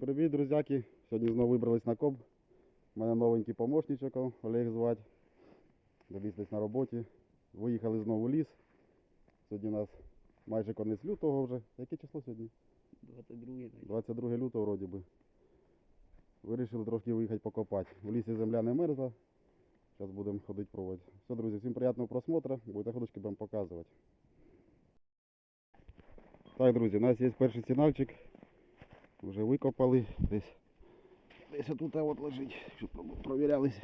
Привіт, друзяки! Сьогодні знову вибрались на коп. У мене новенький помощничок, Олег звати. Дивись на роботі. Виїхали знову в ліс. Сьогодні у нас майже конець лютого вже. Яке число сьогодні? 22 22 лютого вроді би. Вирішили трошки виїхати покопати. В лісі земля не мерзла. Зараз будемо ходити пробувати. Все, друзі, всім приємного просмотру. Будете ходочки будемо показувати. Так, друзі, у нас є перший сигнальчик. Вже викопали. Десь, десь тут от лежить, щоб провірялись.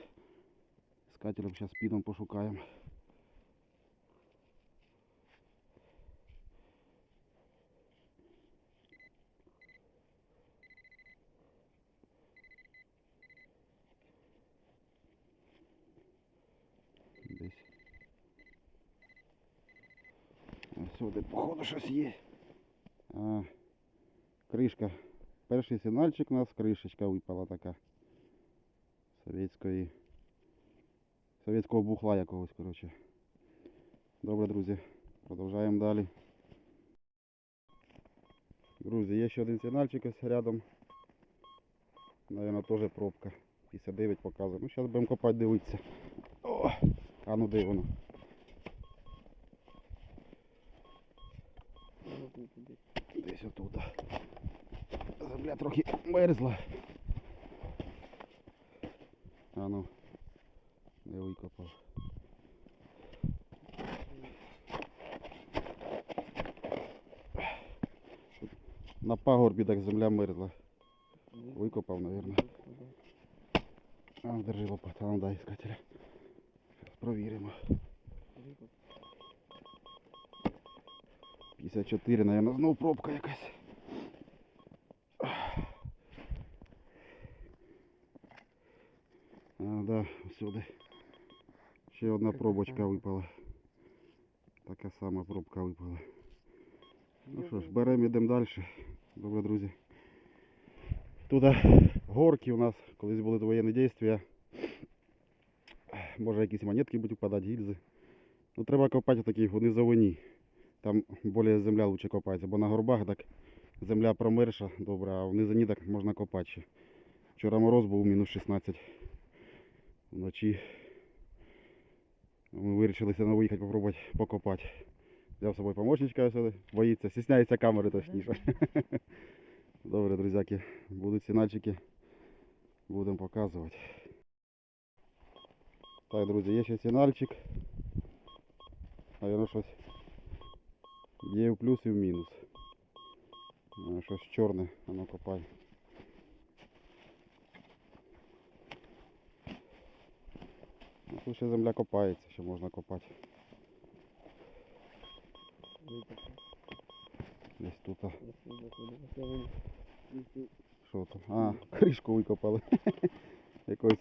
З катером зараз підом пошукаємо. Десь. Сюди, походу, щось є. А, кришка. Перший сигнальчик у нас, кришечка випала така. Совєтської. Совєтського бухла якогось, коротше. Добре, друзі. Продовжаємо далі. Друзі, є ще один сигнальчик ось рядом. Наверно, теж пробка. 59 показує. Ну, зараз будемо копати, дивитися. О! А ну де воно? Десь. Отут. Земля трохи мерзла. А ну, не викопав. На пагорбі так земля мерзла. Викопав, мабуть. А, держи лопату, а ну дай искателя. Зараз провіримо. 54, наверное, знову пробка якась. А, да, всюди. Ще одна пробочка випала. Така сама пробка випала. Ну що ж, беремо йдемо далі. Добре, друзі. Тут горки у нас, колись були воєнні дійства. Може якісь монетки будуть впадати, гільзи. Ну треба копати такі в низовині. Там більше земля лучше копається, бо на горбах так земля промерша добре, а в низині так можна копати ще. Вчора мороз був мінус 16 вночі. Ми вирішили все одно виїхати попробувати покопати. Взяв з собою помощничка боїться, стісняється камери точніше. Добре, друзяки, будуть сигнальчики, будемо показувати. Так, друзі, є ще сигнальчик. Наверно, щось є в плюс і в мінус. Щось чорне, а ну копай. Ну, Тут ще земля копається, ще можна копати. Десь тут. Що тут? А, кришку викопали. Якогось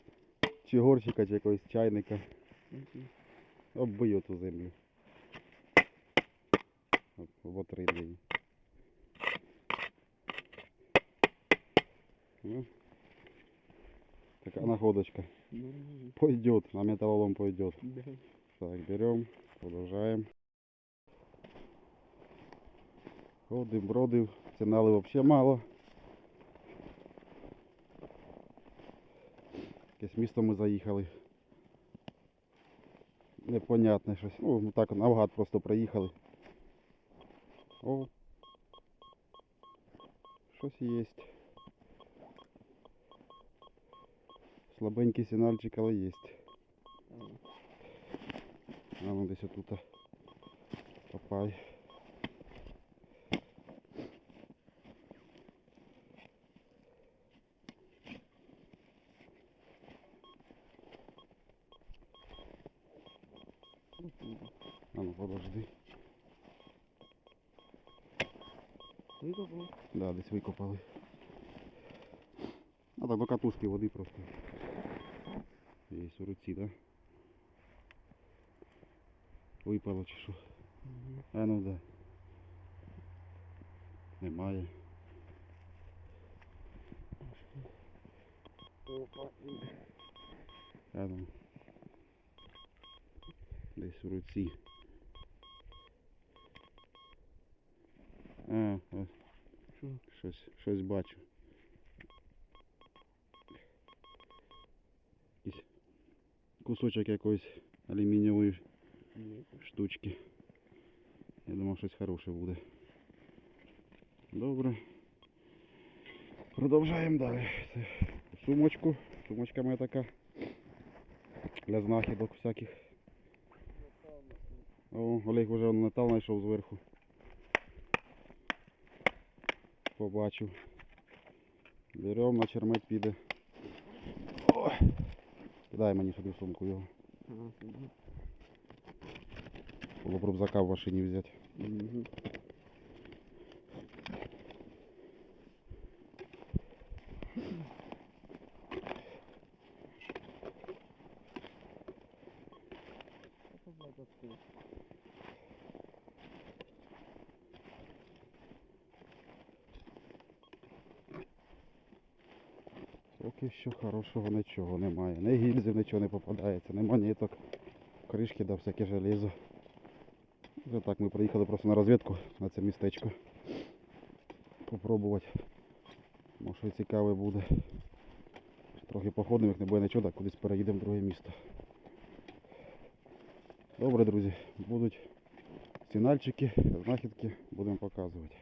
чи горщика, чи якогось чайника. Оббию ту землю. Вотри її. Ну, така находочка. Пойдет, на металлолом пойдет. Так, берем, продолжаем. Ходим, бродив, цінали вообще мало. Якесь місто ми заїхали. Непонятне щось. Ну, так навгад просто проїхали. О. Щось є. Слабенький сигнальчик, але є. А ну десь отут. Копай. А ну подожди. Викопав? Да, десь викопали. А так до катушки води просто. Є у руці, да? Випало чи що? А ну да. Немає. Опа. А ну. Десь у руці. А, ось. Що? Щось, щось бачу. Кусочок якоїсь алюмінієвої штучки. Я думав, щось хороше буде. Добре. Продовжаємо далі. Сумочку. Сумочка моя така. Для знахідок всяких. О, Олег вже он метал знайшов зверху. Побачив. Беремо, на чермет піде. О! Кидай мені собі в сумку його. Було б рюкзака в машині взяти. Мгм. Що хорошого нічого немає. Не гільзів нічого не попадається, не монеток, кришки да всяке железо. Вже так ми приїхали просто на розвідку на це містечко. Попробувати. Може цікаве буде. Трохи походимо, як не буде нічого, так кудись переїдемо в друге місто. Добре, друзі, будуть сигнальчики, знахідки, будемо показувати.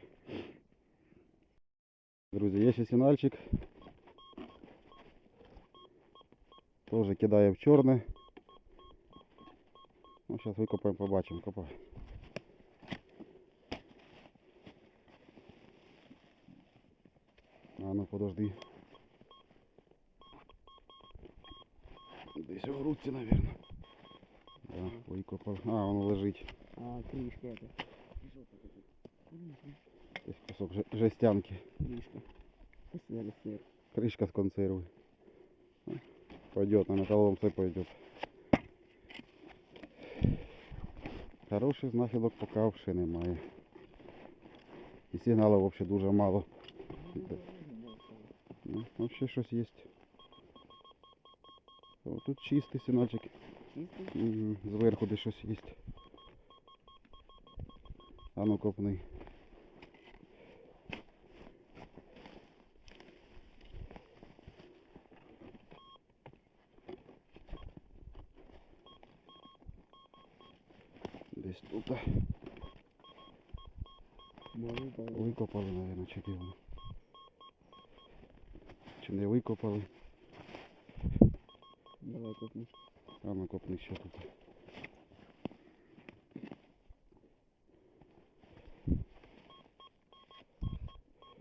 Друзі, є ще сигнальчик. Тоже кидає в чорне. Ну, зараз викопаємо, побачимо. Копай. А ну подожди. Десь у грудці, мабуть. Да, викопав. А, воно лежить. А, кришка это. Что это такое? Кришка. Десь кусок же- жестянки. Кришка. Сыр, сыр. Крышка с консервы. Пойдет, на металлолом все пойдет. Хороших знахідок поки взагалі немає. І сигналів взагалі дуже мало. Ну, взагалі щось є. О, тут чистий сигнальчик. Чистый? Мгм, Зверху десь щось є. А ну копни. Десь тут. а. Может, да. Мабуть, чи де воно. Чи не викопали? Давай копни. А ну копни ще тут.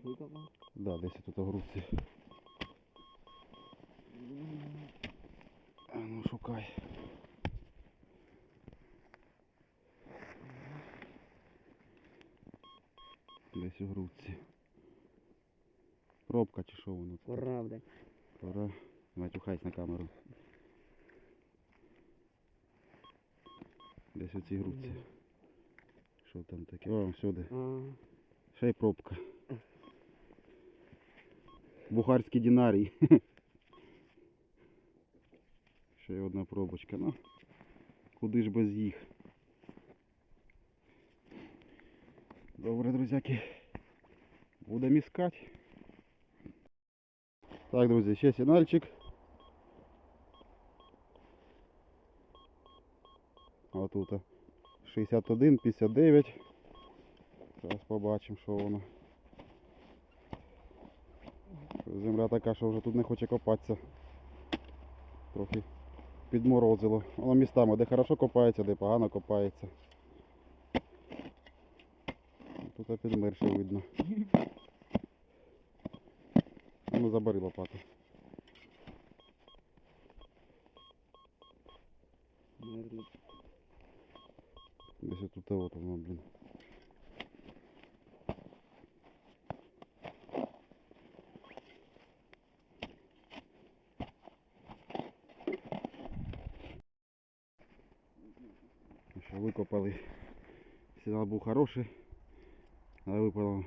Выкопал? Да, десь тут у грудці. А ну шукай. Десь у грудці. Пробка чи що воно? це? Правда. Пора. Матюхайся на камеру. Десь у цій грудці. Що там таке? О, сюди. Ще й пробка. Бухарський динарій. Ще й одна пробочка. Ну, куди ж без їх. Добре, друзяки. Будемо іскати. Так, друзі, ще сигнальчик. Отут. 61, 59. Зараз побачимо, що воно. Земля така, що вже тут не хоче копатися. Трохи підморозило. Воно містами, де хорошо копається, де погано копається. Тут підмерше видно. Ну забери лопату. наверное. Десь тут от воно, блін. Що викопали. Сигнал був хороший, але випало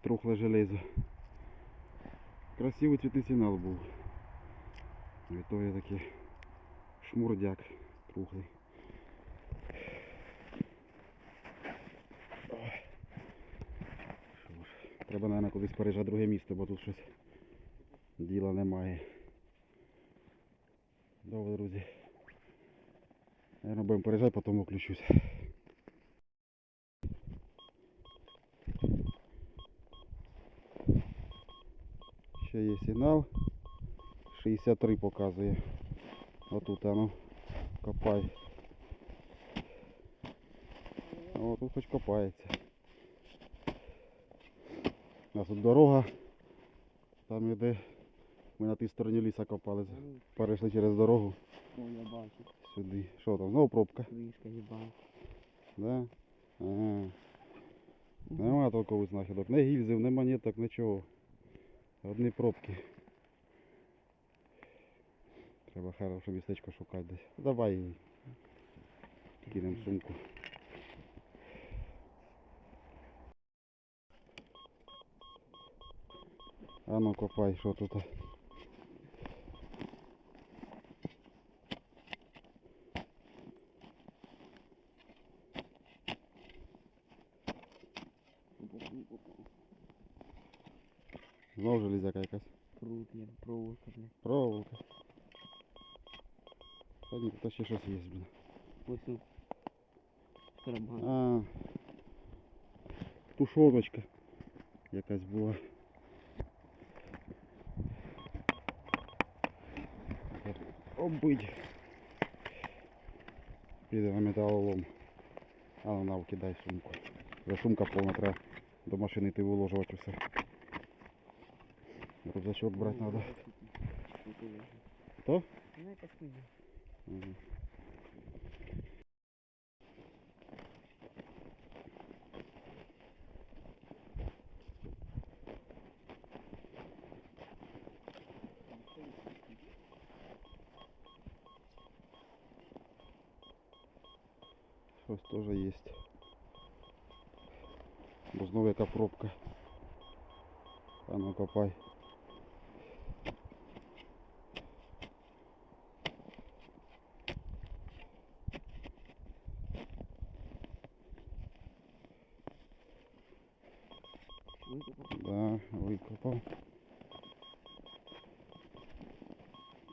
трухле железо. Красивий цвітний сигнал був. І то я такий шмурдяк трухлий. Що ж, треба, мабуть, кудись в друге місто, бо тут щось діла немає. Добре, друзі. Наверное, будемо переїжджати, потім виключусь. Ще є сигнал. 63 показує. Отут оно. Копай. О, тут хоч копається. Нас тут дорога. Там іде. Ми на тій стороні ліса копали. Ну, Перейшли через дорогу О, я бачу. сюди. Що там? Знову пробка. Кришка їбана. Да? Ага. Нема толкових знахідок. Не гільзів, не монеток, нічого. Одні пробки. Треба хороше містечко шукати десь. Давай її. Кинемо сумку. А ну копай, що тут. Знов железяка якась. Крут є, проволока, блядь. Проволока. Та ні, то ще щось є, блін. Ось тут. Карабан. А, тушоночка якась була. Обить. Піде на металолом. А ну на, вкидай сумку. За сумка повна, треба до машини йти виложувати все. Рюкзачок брати треба. Хто? Ну, якась хуйня. Мгм. Щось теж є. Бо знову яка пробка. Ну Да, викопав.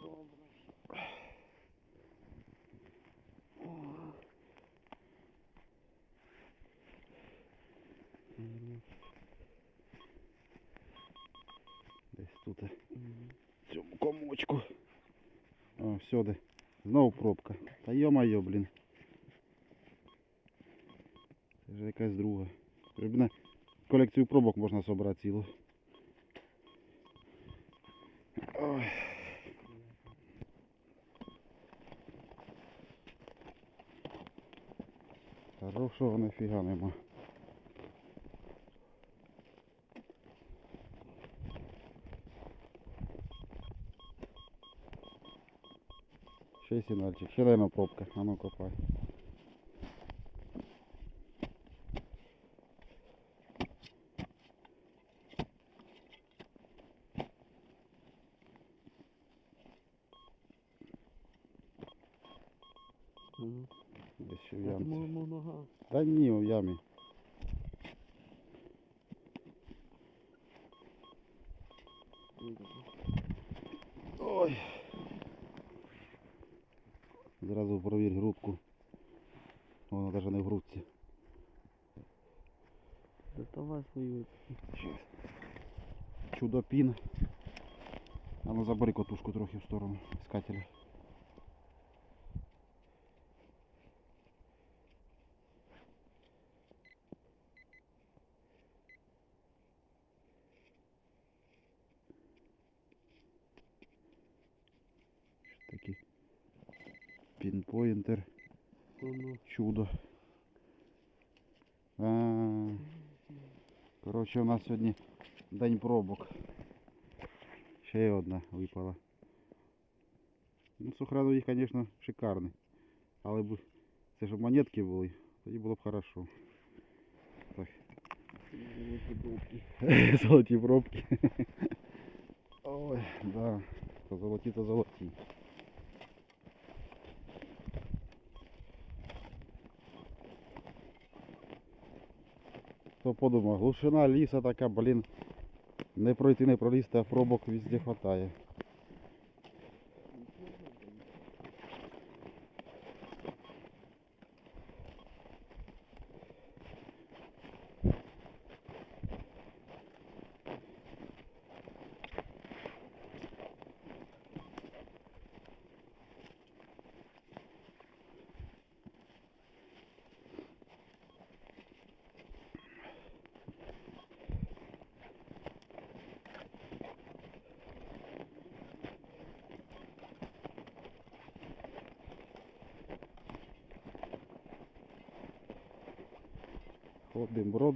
Добре. О. Мгм. Десь тут. Мгм. В цьому комочку. О, всюди. Знову пробка. Та йо-моє, блін. Це ж якась друга. Прибне колекцію пробок можна зібрати цілу. Ой. Хорошого нафіга нема. Ще й сигнальчик. Ще дай пробка. А ну копай. Чудо-пін. А ну забери котушку трохи в сторону искателя. Що такі? Пінпоінтер. Воно. Чудо. А, коротше, у нас сьогодні день пробок. Ще одна випала. Ну, сухрану їх, звісно, шикарний. Але б це ж монетки були, тоді було б хорошо. Так. Золоті пробки. Ой, да. То золоті, то золоті. Хто подумав, глушина ліса така, блін, не пройти, не пролізти, а пробок везде хватає.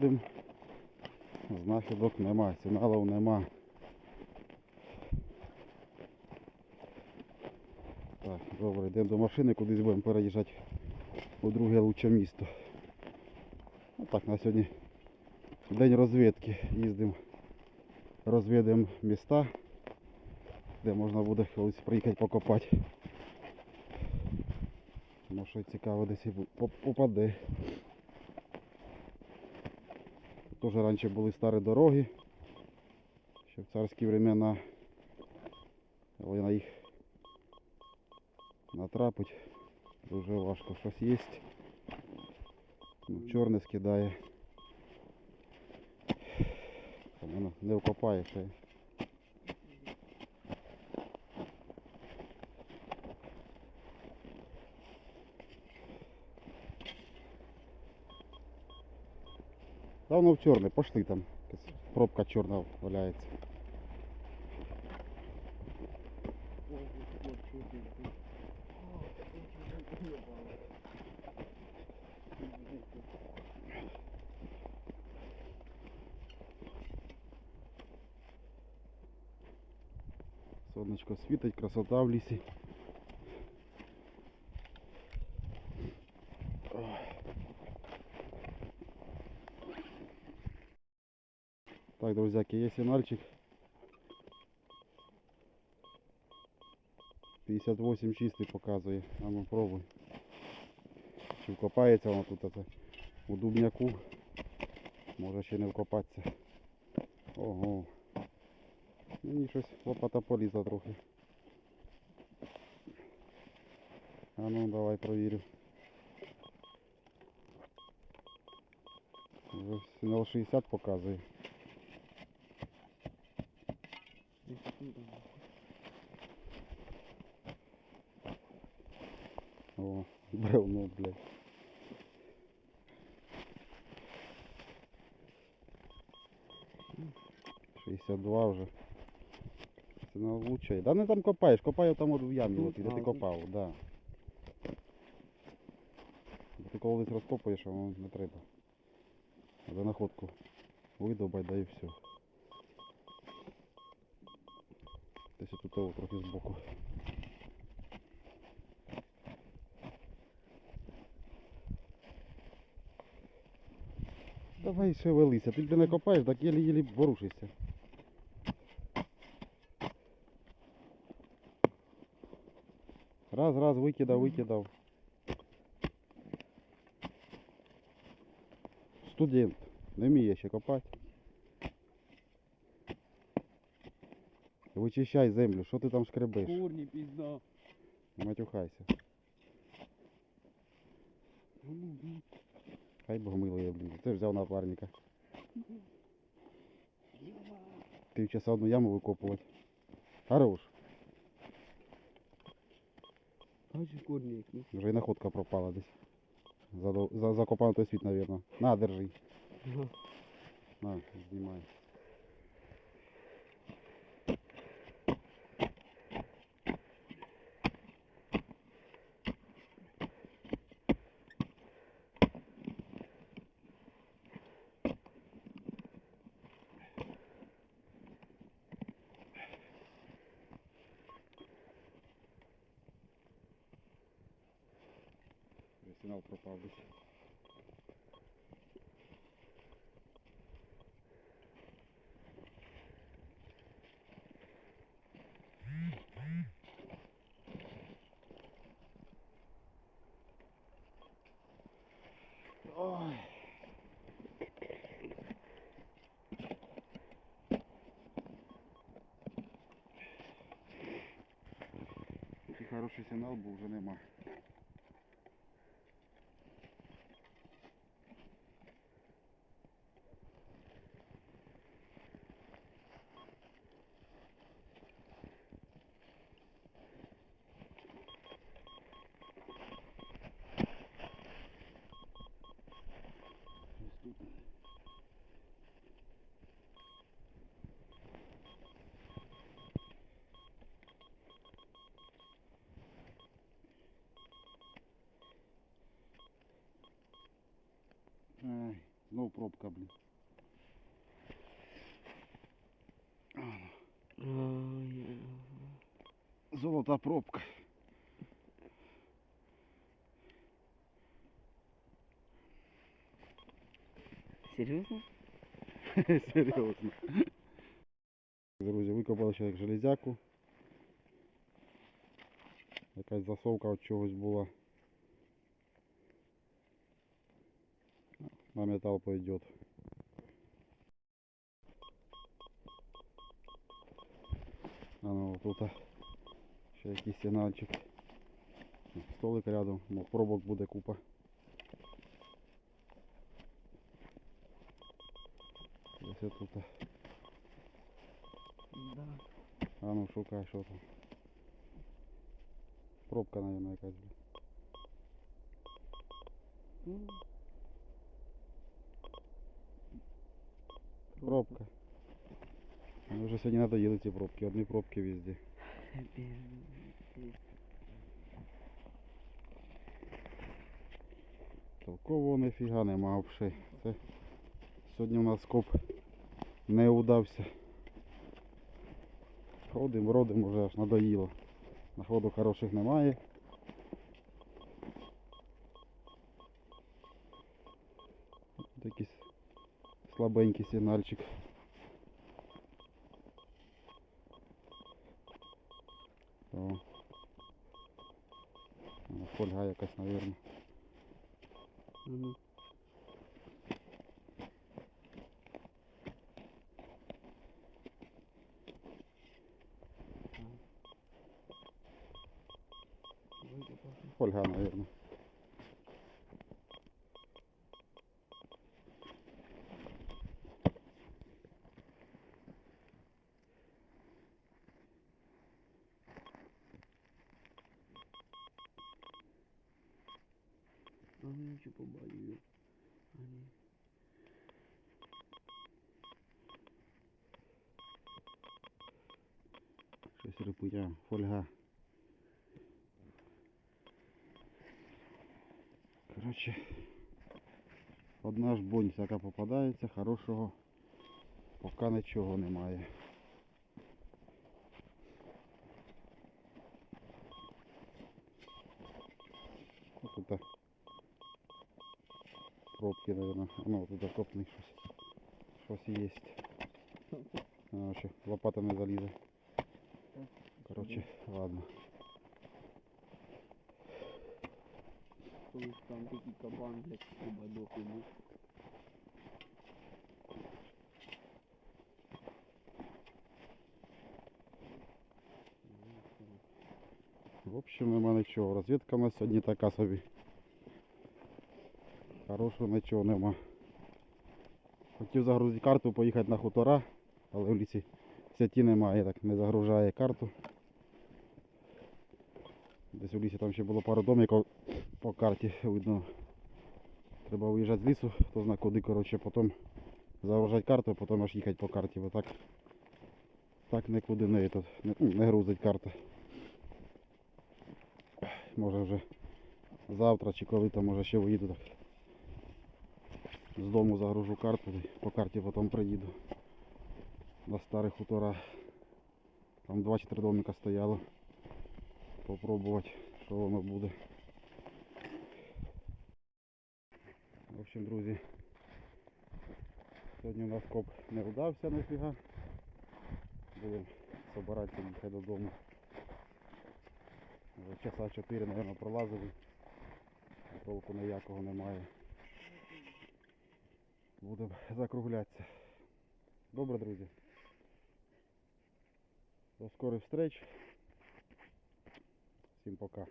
Бродим. Знахідок нема, сигналів нема. Так, добре, йдемо до машини, кудись будемо переїжджати у друге лучше місто. Ну так, на сьогодні день розвідки. Їздимо, розвідуємо міста, де можна буде колись приїхати покопати. Може цікаво десь попаде. Теж раніше були старі дороги. Ще в царські времена. Але на їх натрапить дуже важко. Щось є. Ну, чорне скидає. Не вкопає Та воно в чорне, пошли там. Пробка чорна валяється. Сонечко світить, красота в лісі. Друзьяки, є сигнальчик. 58 чистий показує. А ну пробуй. Чи вкопається воно тут оце у дубняку. Може ще не вкопатися. Ого. Мені щось лопата полізла трохи. А ну давай провірю. Вже сигнал 60 показує. О, бревно, блядь. Шістдесят два вже. Це не. Да не там копаєш, копаю там от в ямі, от, де ти копав, да. Бо Ти коли десь розкопуєш, а воно не треба. За находку видобай, да і все. Десь тут того трохи збоку. Давай ще велися, ти блін не копаєш, так єлі-єлі ворушишся. Раз, раз, викидав, викидав. Студент, не вміє ще копати. Вичищай землю, що ти там шкребеш? Курні, пізда. Не матюхайся. Ну, ну, Хай Бог милує, блін. Ти взяв напарника. Півчаса одну яму викопувати. Хорош. Бачиш корні які. Вже і находка пропала десь. Закопан за, закопав той світ, навірно. На, держи. Ага. На, знімай. Сигнал пропав десь. Хороший сигнал був вже нема. Ай, знову пробка, блін. Золота пробка. Серйозно? Серйозно. Друзі, викопали ще як железяку. Якась засовка від чогось була. На металл пойдет. А ну тут ще якийсь сигнальчик. Столик рядом, пробок буде купа. Ось тут. Да. А ну шукай, що там. Пробка, наверное, якась. блін. Ну, Пробка. Вони вже сьогодні надоїли ці пробки, одні пробки везде. Блін. Толкового ніфіга нема взагалі. Це сьогодні у нас скоп не удався. Ходим, родим, уже аж надоїло. Находу хороших немає. Тут якийсь слабенький сигнальчик. О, Фольга якась, мабуть. Ну, викопав. Фольга, наверное. А ну я ще побачив. А ні. Щось рипуя, фольга. Коротше, одна ж бонь всяка попадається, хорошого поки нічого немає. Ось Тут пробки, наверное. Ну, тут копний щось. Щось є. Ще лопата не залізе. Короче, ладно. Колись там такий кабан, блядь, ободок йому. В общем, нема нічого. Розвідка у нас сьогодні така собі. Хорошого нічого нема. Хотів загрузити карту, поїхати на хутора, але в лісі сеті немає, так не загружає карту. Десь у лісі там ще було пару домиків по карті видно. Треба виїжджати з лісу, хто зна куди, коротше, потім загружати карту, а потім аж їхати по карті. Бо так, так нікуди не, не, ну, не грузить карта. Може вже завтра чи коли там може ще виїду так. З дому загружу карту по карті потім приїду. На старих хутора. Там два чи три домика стояло. Попробувати, що воно буде. В общем, друзі. Сьогодні у нас коп не вдався ніфіга. Будемо збиратися їхати додому. Вже часа 4, мабуть, пролазили. Толку ніякого немає. Будемо закруглятися. Добре, друзі. До скорих встреч. Всім пока.